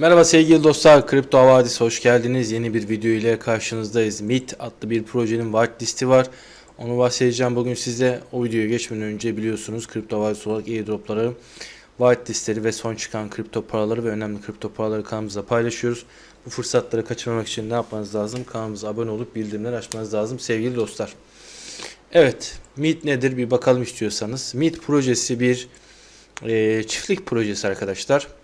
Merhaba sevgili dostlar, Kripto Havadis'e hoş geldiniz. Yeni bir video ile karşınızdayız. MIT adlı bir projenin whitelisti var. Onu bahsedeceğim bugün size. O videoya geçmeden önce biliyorsunuz Kripto Havadis olarak airdropları, whitelistleri ve son çıkan kripto paraları ve önemli kripto paraları kanalımızda paylaşıyoruz. Bu fırsatları kaçırmamak için ne yapmanız lazım? Kanalımıza abone olup bildirimleri açmanız lazım sevgili dostlar. Evet, MIT nedir bir bakalım istiyorsanız. MIT projesi bir e, çiftlik projesi arkadaşlar.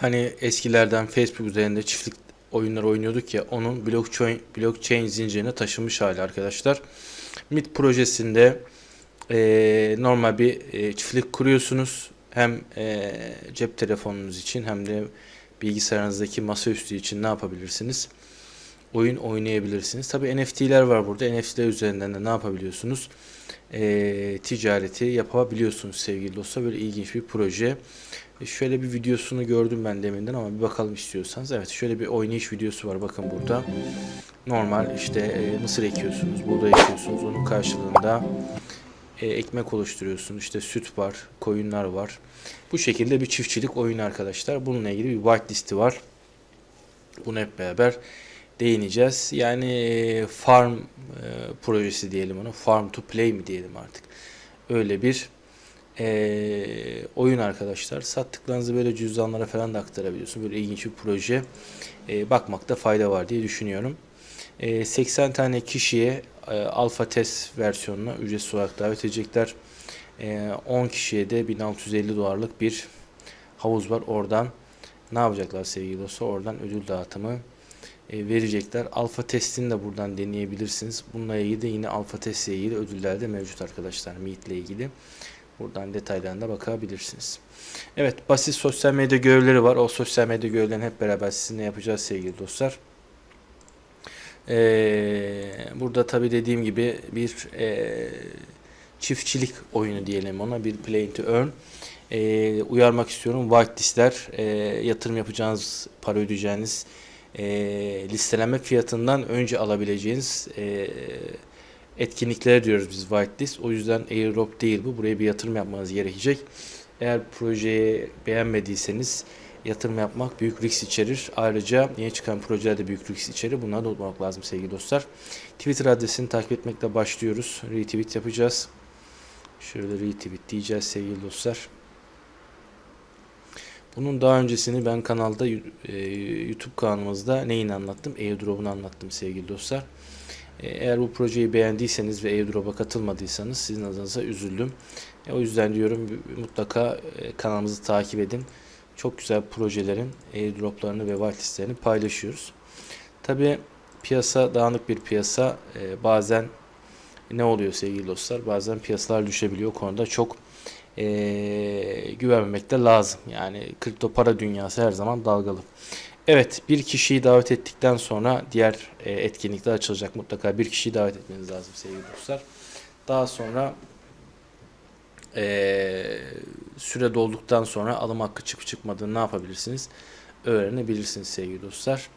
Hani eskilerden Facebook üzerinde çiftlik oyunlar oynuyorduk ya onun blockchain, blockchain zincirine taşınmış hali arkadaşlar. MIT projesinde e, normal bir e, çiftlik kuruyorsunuz. Hem e, cep telefonunuz için hem de bilgisayarınızdaki masaüstü için ne yapabilirsiniz? Oyun oynayabilirsiniz. Tabi NFT'ler var burada. NFT'ler üzerinden de ne yapabiliyorsunuz? E, ticareti yapabiliyorsunuz sevgili dostlar. Böyle ilginç bir proje. E, Şöyle bir videosunu gördüm ben deminden ama bir bakalım istiyorsanız. Evet şöyle bir oynayış videosu var bakın burada. Normal işte e, mısır ekiyorsunuz, buğday ekiyorsunuz. Onun karşılığında e, ekmek oluşturuyorsunuz. İşte süt var, koyunlar var. Bu şekilde bir çiftçilik oyunu arkadaşlar. Bununla ilgili bir whitelisti var. Bunu hep beraber değineceğiz. Yani farm e, projesi diyelim onu. Farm to play mi diyelim artık. Öyle bir e, oyun arkadaşlar. Sattıklarınızı böyle cüzdanlara falan da aktarabiliyorsun. Böyle ilginç bir proje. E, bakmakta fayda var diye düşünüyorum. E, 80 tane kişiye e, alfa test versiyonuna ücretsiz olarak davet edecekler. E, 10 kişiye de 1650 dolarlık bir havuz var. Oradan ne yapacaklar sevgili dostlar? Oradan ödül dağıtımı verecekler. Alfa testini de buradan deneyebilirsiniz. Bununla ilgili de yine alfa test ile ilgili ödüller de mevcut arkadaşlar. Meet ile ilgili. Buradan detaylarına bakabilirsiniz. Evet basit sosyal medya görevleri var. O sosyal medya görevlerini hep beraber sizinle yapacağız sevgili dostlar. Ee, burada tabi dediğim gibi bir e, çiftçilik oyunu diyelim ona. Bir play to earn. Ee, uyarmak istiyorum. Whitelistler e, yatırım yapacağınız, para ödeyeceğiniz e, listelenme fiyatından önce alabileceğiniz e, etkinliklere diyoruz biz whitelist. O yüzden airdrop değil bu. Buraya bir yatırım yapmanız gerekecek. Eğer projeyi beğenmediyseniz yatırım yapmak büyük risk içerir. Ayrıca yeni çıkan projelerde büyük risk içerir. Bunları da unutmamak lazım sevgili dostlar. Twitter adresini takip etmekle başlıyoruz. Retweet yapacağız. Şöyle retweet diyeceğiz sevgili dostlar. Bunun daha öncesini ben kanalda e, YouTube kanalımızda neyini anlattım? Airdrop'unu anlattım sevgili dostlar. E, Eğer bu projeyi beğendiyseniz ve airdrop'a katılmadıysanız sizin adınıza üzüldüm. E, O yüzden diyorum mutlaka kanalımızı takip edin. Çok güzel projelerin airdroplarını ve whitelistlerini paylaşıyoruz. Tabi piyasa dağınık bir piyasa. Bazen ne oluyor sevgili dostlar? Bazen piyasalar düşebiliyor. O konuda çok güvenmemek de lazım. Yani kripto para dünyası her zaman dalgalı. Evet bir kişiyi davet ettikten sonra diğer e, etkinlikler açılacak. Mutlaka bir kişiyi davet etmeniz lazım sevgili dostlar. Daha sonra e, süre dolduktan sonra alım hakkı çıkıp çıkmadığını ne yapabilirsiniz? Öğrenebilirsiniz sevgili dostlar.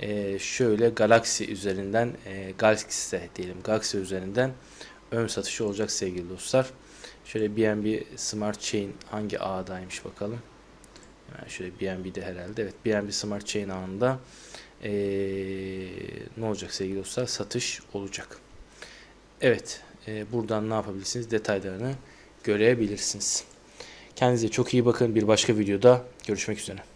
E, şöyle Galaxy üzerinden e, Galaxy diyelim Galaxy üzerinden ön satışı olacak sevgili dostlar. Şöyle BNB Smart Chain hangi ağdaymış bakalım. Hemen şöyle BNB'de herhalde. Evet BNB Smart Chain ağında ee, ne olacak sevgili dostlar? Satış olacak. Evet. e, buradan ne yapabilirsiniz? Detaylarını görebilirsiniz. Kendinize çok iyi bakın. Bir başka videoda görüşmek üzere.